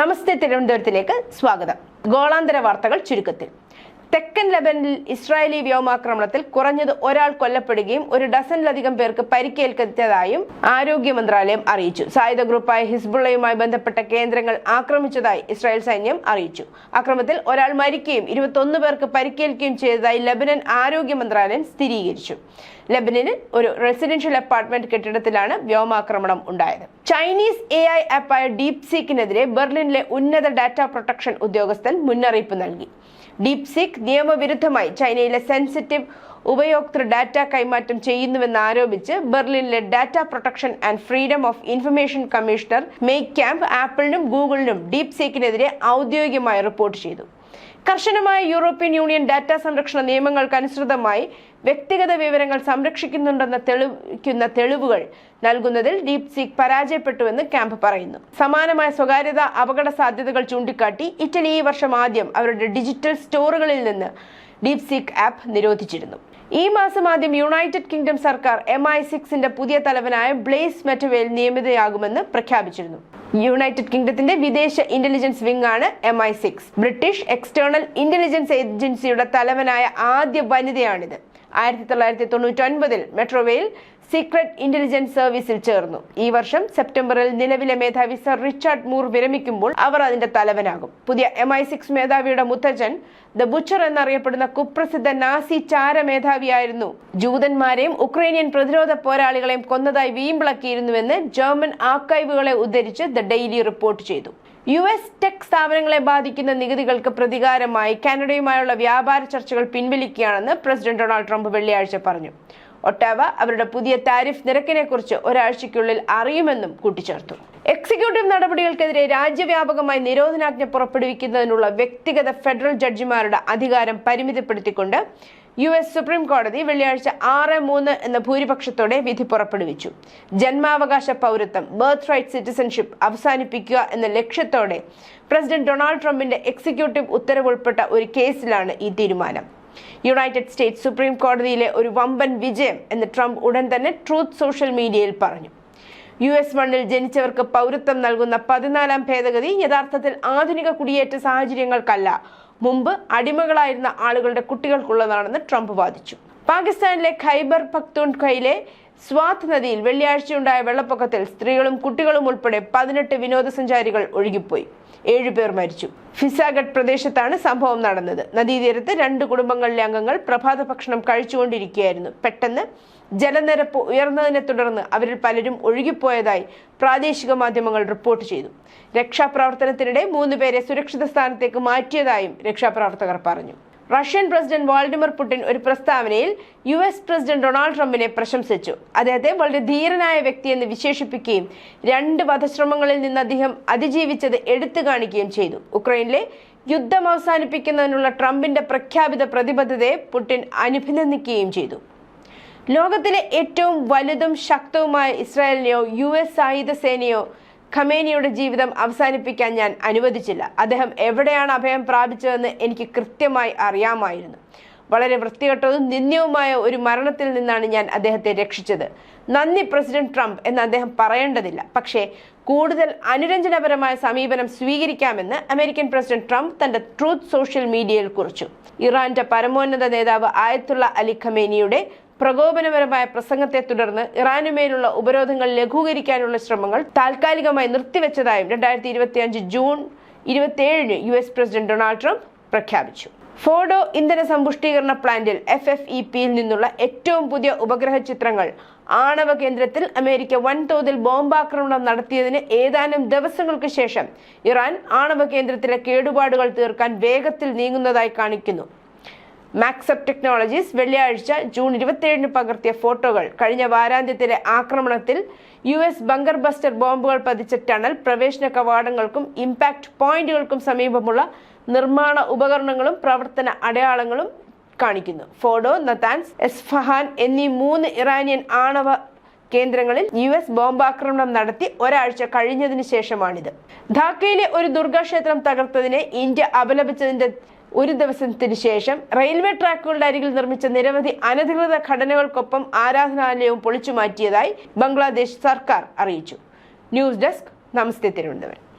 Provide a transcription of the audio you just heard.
നമസ്തേ തിരുവനന്തപുരത്തിലേക്ക് സ്വാഗതം. ഗോളാന്തര വാർത്തകൾ ചുരുക്കത്തിൽ. തെക്കൻ ലബനിൽ ഇസ്രായേലി വ്യോമാക്രമണത്തിൽ കുറഞ്ഞത് ഒരാൾ കൊല്ലപ്പെടുകയും ഒരു ഡസനിലധികം പേർക്ക് പരിക്കേൽക്കത്തതായും ആരോഗ്യ മന്ത്രാലയം അറിയിച്ചു. സായുധ ഗ്രൂപ്പായ ഹിസ്ബുള്ളയുമായി ബന്ധപ്പെട്ട കേന്ദ്രങ്ങൾ ആക്രമിച്ചതായി ഇസ്രായേൽ സൈന്യം അറിയിച്ചു. അക്രമത്തിൽ ഒരാൾ മരിക്കുകയും ഇരുപത്തൊന്ന് പേർക്ക് പരിക്കേൽക്കുകയും ചെയ്തതായി ലബനൻ ആരോഗ്യ മന്ത്രാലയം സ്ഥിരീകരിച്ചു. ലബനനിൽ ഒരു റെസിഡൻഷ്യൽ അപ്പാർട്ട്മെന്റ് കെട്ടിടത്തിലാണ് വ്യോമാക്രമണം ഉണ്ടായത്. ചൈനീസ് എ ഐ ആപ്പായ ഡീപ് സീക്കിനെതിരെ ബെർലിനിലെ ഉന്നത ഡാറ്റ പ്രൊട്ടക്ഷൻ ഉദ്യോഗസ്ഥൻ മുന്നറിയിപ്പ് നൽകി. ഡീപ് സീക്ക് നിയമവിരുദ്ധമായി ചൈനയിലെ സെൻസിറ്റീവ് ഉപയോക്തൃ ഡാറ്റ കൈമാറ്റം ചെയ്യുന്നുവെന്ന് ആരോപിച്ച് ബെർലിനിലെ data protection and freedom of information commissioner Meike Kamp ആപ്പിളിനും ഗൂഗിളിനും ഡീപ് സീക്കിനെതിരെ ഔദ്യോഗികമായി റിപ്പോർട്ട് ചെയ്തു. കർശനമായ യൂറോപ്യൻ യൂണിയൻ ഡാറ്റ സംരക്ഷണ നിയമങ്ങൾക്ക് അനുസൃതമായി വ്യക്തിഗത വിവരങ്ങൾ സംരക്ഷിക്കുന്നുണ്ടെന്ന തെളിയിക്കുന്ന തെളിവുകൾ നൽകുന്നതിൽ ഡീപ് സീക്ക് പരാജയപ്പെട്ടുവെന്ന് ക്യാമ്പ് പറയുന്നു. സമാനമായ സ്വകാര്യത അപകട സാധ്യതകൾ ചൂണ്ടിക്കാട്ടി ഇറ്റലി ഈ വർഷം ആദ്യം അവരുടെ ഡിജിറ്റൽ സ്റ്റോറുകളിൽ നിന്ന് ഡീപ് സീക്ക് ആപ്പ് നിരോധിച്ചിരുന്നു. ഈ മാസം ആദ്യം യുണൈറ്റഡ് കിങ്ഡം സർക്കാർ എം ഐ സിക്സിന്റെ പുതിയ തലവനായ ബ്ലേസ് മെറ്റവേൽ നിയമിതയാകുമെന്ന് പ്രഖ്യാപിച്ചിരുന്നു. യുണൈറ്റഡ് കിങ്ഡത്തിന്റെ വിദേശ ഇന്റലിജൻസ് വിംഗ് ആണ് M I six British external intelligence ഏജൻസിയുടെ തലവനായ ആദ്യ വനിതയാണിത്. ആയിരത്തി തൊള്ളായിരത്തി തൊണ്ണൂറ്റി ഒൻപതിൽ മെട്രോവേയിൽ സീക്രട്ട് ഇന്റലിജൻസ് സർവീസിൽ ചേർന്നു. ഈ വർഷം സെപ്റ്റംബറിൽ നിലവിലെ മേധാവി സർ റിച്ചാർഡ് മൂർ വിരമിക്കുമ്പോൾ അവർ അതിന്റെ തലവനാകും. പുതിയ എം ഐ സിക്സ് മേധാവിയുടെ മുത്തച്ഛൻ ദ ബുച്ചർ എന്നറിയപ്പെടുന്ന കുപ്രസിദ്ധ നാസി ചാര മേധാവിയായിരുന്നു. ജൂതന്മാരെയും ഉക്രൈനിയൻ പ്രതിരോധ പോരാളികളെയും കൊന്നതായി വീമ്പിളക്കിയിരുന്നുവെന്ന് ജർമ്മൻ ആർക്കൈവുകളെ ഉദ്ധരിച്ച് ദ ഡെയിലി റിപ്പോർട്ട് ചെയ്തു. യു എസ് ടെക് സ്ഥാപനങ്ങളെ ബാധിക്കുന്ന നികുതികൾക്ക് പ്രതികാരമായി കാനഡയുമായുള്ള വ്യാപാര ചർച്ചകൾ പിൻവലിക്കുകയാണെന്ന് പ്രസിഡന്റ് ഡൊണാൾഡ് ട്രംപ് വെള്ളിയാഴ്ച പറഞ്ഞു. ഒട്ടാവ അവരുടെ പുതിയ താരിഫ് നിരക്കിനെ കുറിച്ച് ഒരാഴ്ചയ്ക്കുള്ളിൽ അറിയുമെന്നും കൂട്ടിച്ചേർത്തു. എക്സിക്യൂട്ടീവ് നടപടികൾക്കെതിരെ രാജ്യവ്യാപകമായി നിരോധനാജ്ഞ പുറപ്പെടുവിക്കുന്നതിനുള്ള വ്യക്തിഗത ഫെഡറൽ ജഡ്ജിമാരുടെ അധികാരം പരിമിതപ്പെടുത്തിക്കൊണ്ട് യു എസ് സുപ്രീം കോടതി വെള്ളിയാഴ്ച ആറ് മൂന്ന് എന്ന ഭൂരിപക്ഷത്തോടെ വിധി പുറപ്പെടുവിച്ചു. ജന്മാവകാശ പൗരത്വം ബർത്ത് റൈറ്റ് സിറ്റിസൺഷിപ്പ് അവസാനിപ്പിക്കുക എന്ന ലക്ഷ്യത്തോടെ പ്രസിഡന്റ് ഡൊണാൾഡ് ട്രംപിന്റെ എക്സിക്യൂട്ടീവ് ഉത്തരവ് ഉൾപ്പെട്ട ഒരു കേസിലാണ് ഈ തീരുമാനം. യുണൈറ്റഡ് സ്റ്റേറ്റ്സ് സുപ്രീം കോടതിയിലെ ഒരു വമ്പൻ വിജയം എന്ന് ട്രംപ് ഉടൻ തന്നെ ട്രൂത്ത് സോഷ്യൽ മീഡിയയിൽ പറഞ്ഞു. യു എസ് മണ്ണിൽ ജനിച്ചവർക്ക് പൗരത്വം നൽകുന്ന പതിനാലാം ഭേദഗതി യഥാർത്ഥത്തിൽ ആധുനിക കുടിയേറ്റ സാഹചര്യങ്ങൾക്കല്ല. മുമ്പ് അടിമകളായിരുന്ന ആളുകളുടെ കുട്ടികൾക്കുള്ളതാണെന്ന് ട്രംപ് വാദിച്ചു. പാകിസ്ഥാനിലെ ഖൈബർ പക്തൂൺഖയിലെ സ്വാത്ത് നദിയിൽ വെള്ളിയാഴ്ചയുണ്ടായ വെള്ളപ്പൊക്കത്തിൽ സ്ത്രീകളും കുട്ടികളും ഉൾപ്പെടെ പതിനെട്ട് വിനോദസഞ്ചാരികൾ ഒഴുകിപ്പോയി. ഏഴുപേർ മരിച്ചു. ഫിസാഗഡ് പ്രദേശത്താണ് സംഭവം നടന്നത്. നദീതീരത്ത് രണ്ട് കുടുംബങ്ങളിലെ അംഗങ്ങൾ പ്രഭാത ഭക്ഷണം കഴിച്ചുകൊണ്ടിരിക്കുകയായിരുന്നു. പെട്ടെന്ന് ജലനിരപ്പ് ഉയർന്നതിനെ തുടർന്ന് അവരിൽ പലരും ഒഴുകിപ്പോയതായി പ്രാദേശിക മാധ്യമങ്ങൾ റിപ്പോർട്ട് ചെയ്തു. രക്ഷാപ്രവർത്തനത്തിനിടെ മൂന്ന് പേരെ സുരക്ഷിത സ്ഥാനത്തേക്ക് മാറ്റിയതായും രക്ഷാപ്രവർത്തകർ പറഞ്ഞു. റഷ്യൻ പ്രസിഡന്റ് വ്ളാഡിമിർ പുടിൻ ഒരു പ്രസ്താവനയിൽ യു എസ് പ്രസിഡന്റ് ഡൊണാൾഡ് ട്രംപിനെ പ്രശംസിച്ചു. അദ്ദേഹത്തെ വളരെ ധീരനായ വ്യക്തിയെന്ന് വിശേഷിപ്പിക്കുകയും രണ്ട് വധശ്രമങ്ങളിൽ നിന്ന് അദ്ദേഹം അതിജീവിച്ചത് എടുത്തു കാണിക്കുകയും ചെയ്തു. ഉക്രൈനിലെ യുദ്ധം അവസാനിപ്പിക്കുന്നതിനുള്ള ട്രംപിന്റെ പ്രഖ്യാപിത പ്രതിബദ്ധതയെ പുടിൻ അനുഭിനന്ദിക്കുകയും ചെയ്തു. ലോകത്തിലെ ഏറ്റവും വലുതും ശക്തവുമായ ഇസ്രായേലിനെയോ യു എസ് സായുധ സേനയോ ഖമേനിയുടെ ജീവിതം അവസാനിപ്പിക്കാൻ ഞാൻ അനുവദിച്ചില്ല. അദ്ദേഹം എവിടെയാണ് അഭയം പ്രാപിച്ചതെന്ന് എനിക്ക് കൃത്യമായി അറിയാമായിരുന്നു. വളരെ വൃത്തികെട്ടതും നിന്ദ്യവുമായ ഒരു മരണത്തിൽ നിന്നാണ് ഞാൻ അദ്ദേഹത്തെ രക്ഷിച്ചത്. നന്ദി പ്രസിഡന്റ് ട്രംപ് എന്ന് അദ്ദേഹം പറയേണ്ടതില്ല. പക്ഷേ കൂടുതൽ അനുരഞ്ജനപരമായ സമീപനം സ്വീകരിക്കാമെന്ന് അമേരിക്കൻ പ്രസിഡന്റ് ട്രംപ് തന്റെ ട്രൂത്ത് സോഷ്യൽ മീഡിയയിൽ കുറിച്ചു. ഇറാന്റെ പരമോന്നത നേതാവ് ആയത്തുള്ള അലി ഖമേനിയുടെ പ്രകോപനപരമായ പ്രസംഗത്തെ തുടർന്ന് ഇറാനുമേലുള്ള ഉപരോധങ്ങൾ ലഘൂകരിക്കാനുള്ള ശ്രമങ്ങൾ താൽക്കാലികമായി നിർത്തിവെച്ചതായും രണ്ടായിരത്തി ഇരുപത്തിയഞ്ച് ജൂൺ ഇരുപത്തിയേഴിന് U S president Donald Trump പ്രഖ്യാപിച്ചു. ഫോഡോ ഇന്ധന സമ്പുഷ്ടീകരണ പ്ലാന്റിൽ എഫ് എഫ് ഇ പിയിൽ നിന്നുള്ള ഏറ്റവും പുതിയ ഉപഗ്രഹ ചിത്രങ്ങൾ ആണവ കേന്ദ്രത്തിൽ അമേരിക്ക വൻതോതിൽ ബോംബാക്രമണം നടത്തിയതിന് ഏതാനും ദിവസങ്ങൾക്ക് ശേഷം ഇറാൻ ആണവ കേന്ദ്രത്തിലെ കേടുപാടുകൾ തീർക്കാൻ വേഗത്തിൽ നീങ്ങുന്നതായി കാണിക്കുന്നു. മാക്സപ്പ് ടെക്നോളജീസ് വെള്ളിയാഴ്ച ജൂൺ ഇരുപത്തിയേഴിന് പകർത്തിയ ഫോട്ടോകൾ. കഴിഞ്ഞ വാരാന്ത്യത്തിലെ ആക്രമണത്തിൽ യു എസ് ബങ്കർ ബസ്റ്റർ ബോംബുകൾ പതിച്ച ടണൽ പ്രവേശന കവാടങ്ങൾക്കും ഇമ്പാക്ട് പോയിന്റുകൾക്കും സമീപമുള്ള നിർമ്മാണ ഉപകരണങ്ങളും പ്രവർത്തന അടയാളങ്ങളും കാണിക്കുന്നു. ഫോഡോ നതാൻസ് എസ് ഫഹാൻ എന്നീ മൂന്ന് ഇറാനിയൻ ആണവ കേന്ദ്രങ്ങളിൽ യു എസ് ബോംബാക്രമണം നടത്തി ഒരാഴ്ച കഴിഞ്ഞതിന് ശേഷമാണിത്. ധാക്കയിലെ ഒരു ദുർഗാക്ഷേത്രം തകർത്തതിനെ ഇന്ത്യ അപലപിച്ചതിന്റെ ഒരു ദിവസത്തിന് ശേഷം റെയിൽവേ ട്രാക്കുകളുടെ അരികിൽ നിർമ്മിച്ച നിരവധി അനധികൃത ഘടനകൾക്കൊപ്പം ആരാധനാലയവും പൊളിച്ചു മാറ്റിയതായി ബംഗ്ലാദേശ് സർക്കാർ അറിയിച്ചു. News desk namaste Thiruvananthapuram.